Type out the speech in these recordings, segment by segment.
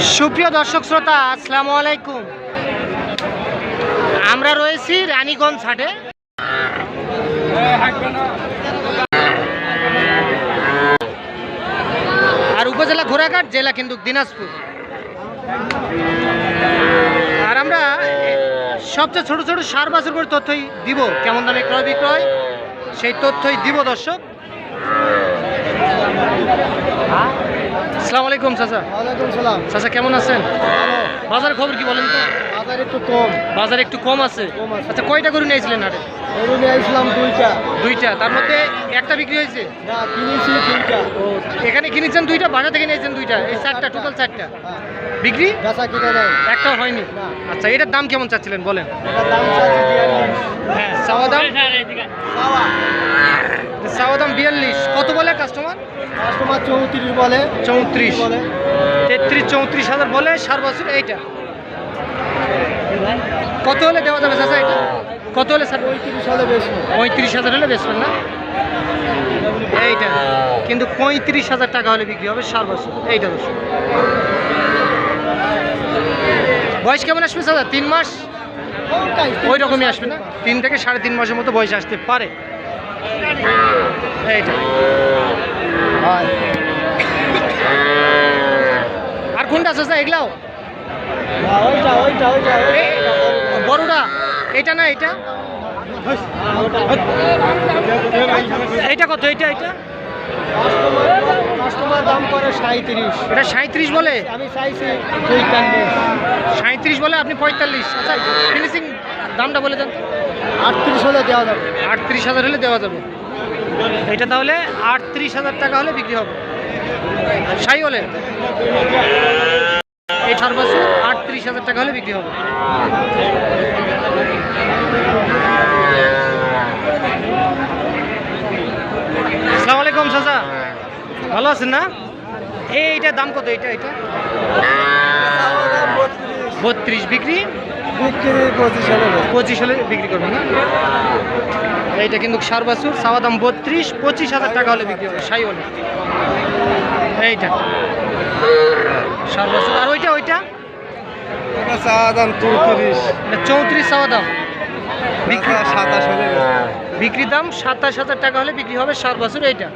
সুপ্রিয় দর্শক শ্রোতা, আসসালামু আলাইকুম। আমরা রয়েছি রানীগঞ্জ হাটে। আর উপজেলা ঘোড়াঘাট, জেলা কিন্তু দিনাজপুর। আর আমরা সবচেয়ে ছোট ছোট সার বাছুর করে তথ্যই দিব। কেমন দামে ক্রয় বিক্রয়, সেই তথ্যই দিব দর্শক। আসসালামু আলাইকুম চাচা। ওয়ালাইকুম সালাম। চাচা কেমন আছেন? বাজার খবর কি বলেন তো? বাজার একটু কম। বাজার একটু কম আছে। আচ্ছা কয়টা গরু নিয়েছিলেন নিয়ে আসলাম দুইটা। দুইটা। তার মধ্যে একটা বিক্রি হয়েছে? না কিনেছি দুইটা। ও এখানে কিনেছেন দুইটা থেকে নিয়েছেন দুইটা। এই চারটা টোটাল চারটা। হ্যাঁ। বিক্রি? একটাও হয়নি। আচ্ছা এটার দাম কেমন চাচ্ছিলেন বলেন? হ্যাঁ চাওয়া দাম? চাওয়া দাম বিয়াল্লিশ। কত বলে কাস্টমার? কাস্টমার চৌত্রিশ বলে। চৌত্রিশ। বলে। তেত্রিশ চৌত্রিশ হাজার বলে সার বছর এইটা। কত হলে দেওয়া যাবে চাচা এটা? কত হলে স্যার? পঁয়ত্রিশ হলে পঁয়ত্রিশ হাজার হলে বেচবেন না? এইটা। কিন্তু পঁয়ত্রিশ হাজার টাকা হলে বিক্রি হবে সার বছর এইটা দোষ বয়স কেমন আসবে দাদা? তিন মাস? ওই রকমই আসবে না? তিন থেকে সাড়ে তিন মাসের মতো বয়স আসতে পারে। এইটা। আর কোনটা আছে? স্যার এগুলাও? বড়টা? এটা না এটা? এইটা কত? এটা কাস্টমার দাম করে সাঁত্রিশ এটা সাঁত্রিশ বলে? আমি চাইছি পঁয়তাল্লিশ সাঁত্রিশ বলে আপনি পঁয়তাল্লিশ। আচ্ছা ফিনিশিং দামটা বলে দেন। আটত্রিশ হলে দেওয়া যাবে। আটত্রিশ হাজার হলে দেওয়া যাবে। এটা তাহলে আটত্রিশ হাজার টাকা হলে বিক্রি হবে। সাই হলে এই বছর আটত্রিশ হাজার টাকা হলে বিক্রি হবে। আসসালামু আলাইকুম চাচা। ভালো আছেন না? এইটার দাম কত? এইটা এটা বত্রিশ বিক্রি? পঁচিশ হলে বিক্রি করবেন না? এইটা কিন্তু সার বাছুর, চাওয়া দাম বত্রিশ, পঁচিশ হাজার টাকা হলে বিক্রি হবে, সাই হলে এইটা। আর ওইটা ওইটা? চাওয়া দাম চৌত্রিশ। চৌত্রিশ চাওয়া দাম। বিক্রি সাতাশ হলে বেশি। বিক্রির দাম সাতাশ হাজার টাকা হলে বিক্রি হবে সার বাছুর এইটা।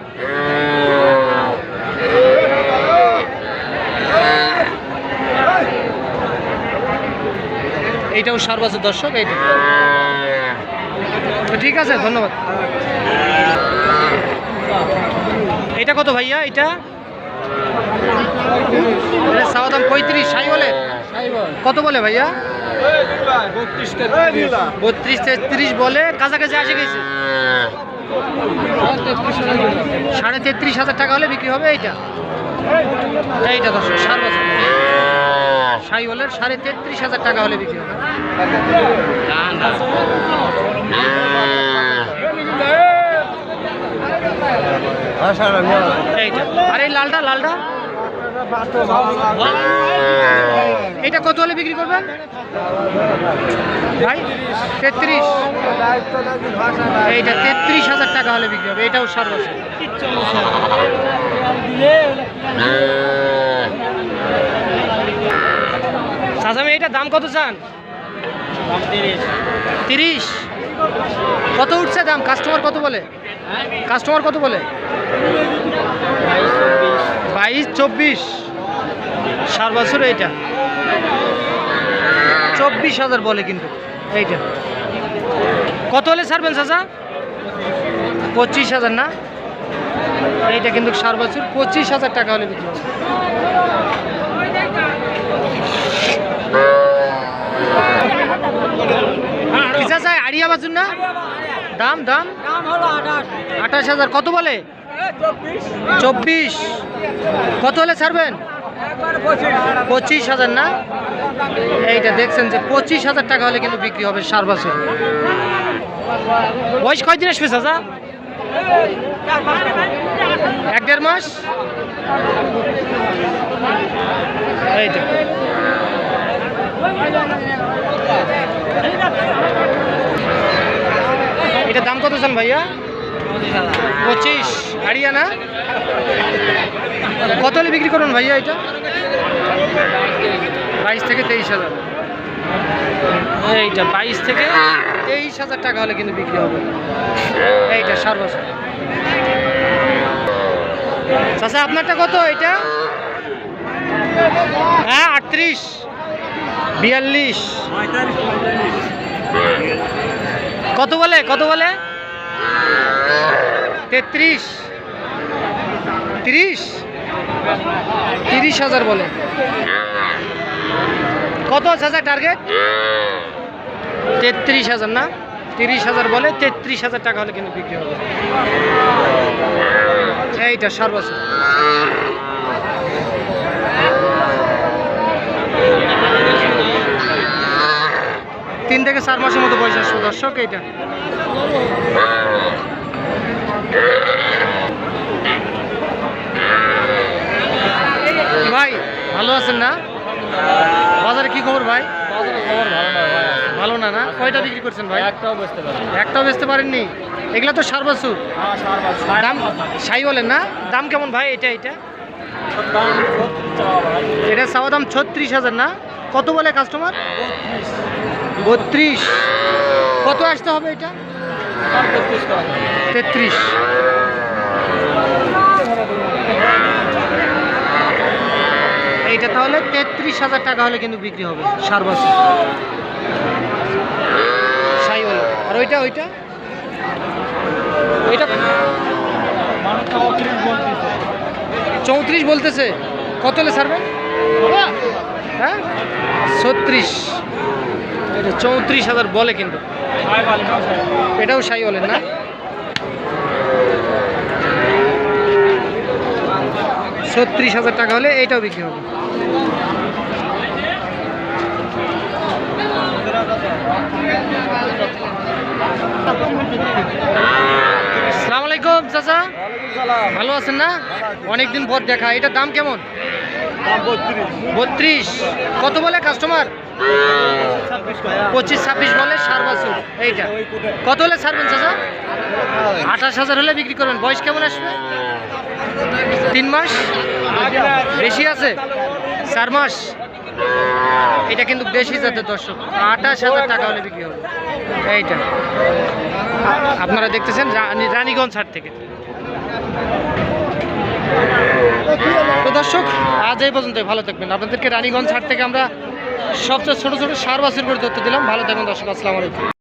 এইটাও সার বাছুর দর্শক এইটা। ঠিক আছে ধন্যবাদ। এটা কত ভাইয়া এটা? চাওয়া দাম পঁয়ত্রিশ, সাই বলে? কত বলে ভাইয়া? বত্রিশ তেত্রিশ বলে, কাছাকাছি আসে গেছে সাড়ে তেত্রিশ হাজার টাকা হলে বিক্রি হবে এইটা। এইটা দর্শক, সার বছর। সাই হলে সাড়ে তেত্রিশ হাজার টাকা হলে বিক্রি হবে। আর এই লালটা লালটা। এটা কত হলে বিক্রি করবেন? ভাই, তেত্রিশ। এইটা তেত্রিশ হাজার টাকা হলে বিক্রি হবে, এটাও সার বছর সাজামি এটা দাম কত চান? তিরিশ। কত উঠছে দাম? কাস্টমার কত বলে? কাস্টমার কত বলে? বাইশ, চব্বিশ। সার বছর এইটা। চব্বিশ হাজার বলে কিন্তু। এইটা। কত হলে ছাড়বেন চাচা? পঁচিশ হাজার না? এইটা কিন্তু সার বছর। পঁচিশ হাজার টাকা হলে বিক্রি চাচা, আড়িয়া বাজুন না? দাম দাম? আঠাশ। হাজার। কত বলে? চব্বিশ। কত হলে ছাড়বেন? পঁচিশ। হাজার না? এইটা দেখছেন যে পঁচিশ হাজার টাকা হলে কিন্তু বিক্রি হবে সার বছর বয়স কয়দিন আসবে চাচা এক দেড় মাস? এইটা। এটা দাম কত চান ভাইয়া? পঁচিশ। হারিয়ানা কত হলে বিক্রি করুন ভাইয়া এটা? বাইশ থেকে তেইশ হাজার। এইটা বাইশ থেকে তেইশ হাজার টাকা হলে কিন্তু বিক্রি হবে। এইটা সর্বোচ্চ চাচা, আপনারটা কত এটা? হ্যাঁ আটত্রিশ। বিয়াল্লিশ। কত বলে? কত বলে? তেত্রিশ। তিরিশ? তিরিশ হাজার বলে। কত হাজার টার্গেট তেত্রিশ হাজার না? তিরিশ হাজার বলে, তেত্রিশ হাজার টাকা হলে কিন্তু বিক্রি হবে। এইটা সর্বোচ্চ তিন থেকে চার মাসের মতো বয়স আসবে দর্শক এইটা। ভাই ভালো আছেন না? বাজারে কি খবর ভাই? ভালো না না? কয়টা বিক্রি করছেন ভাই? একটাও বসতে পারে একটাও বেচতে পারেননি? এগুলা তো সার বাছুর। দাম সাই বলেন না। দাম কেমন ভাই? এটা এটা? এটা চাওয়া দাম ছত্রিশ হাজার না? কত বলে কাস্টমার বত্রিশ। কত আসতে হবে এটা? তেত্রিশ। এইটা তাহলে তেত্রিশ হাজার টাকা হলে কিন্তু বিক্রি হবে, সার বছর। আর ওইটা ওইটা? ওইটা চৌত্রিশ বলতেছে। কত হলে ছাড়বেন হ্যাঁ? ছত্রিশ। চৌত্রিশ হাজার বলে কিন্তু। এটাও সাই বলেন না? ছত্রিশ হাজার টাকা হলে এটাও বিক্রি হবে। আসসালামু আলাইকুম, চাচা। ভালো আছেন না? অনেকদিন পর দেখা, এটার দাম কেমন? বত্রিশ। কত বলে কাস্টমার পঁচিশ, ছাব্বিশ বলে সার বাছুর। এইটা। কত হলে ছাড়বেন চাচা? আঠাশ হাজার হলে বিক্রি করবেন। বয়স কেমন আসবে? তিন মাস? বেশি আছে? চার মাস? এটা কিন্তু বেশি জাতের দর্শক। আঠাশ হাজার টাকা হলে বিক্রি হবে। এইটা। আপনারা দেখতেছেন রানীগঞ্জ হাট থেকে। তো দর্শক, আজ এই পর্যন্ত ভালো থাকবেন। আপনাদেরকে রানীগঞ্জ ছাড় থেকে আমরা সবচেয়ে ছোটো ছোটো সার বাসির করে দিলাম। ভালো থাকবেন দর্শক, আসসালামু আলাইকুম।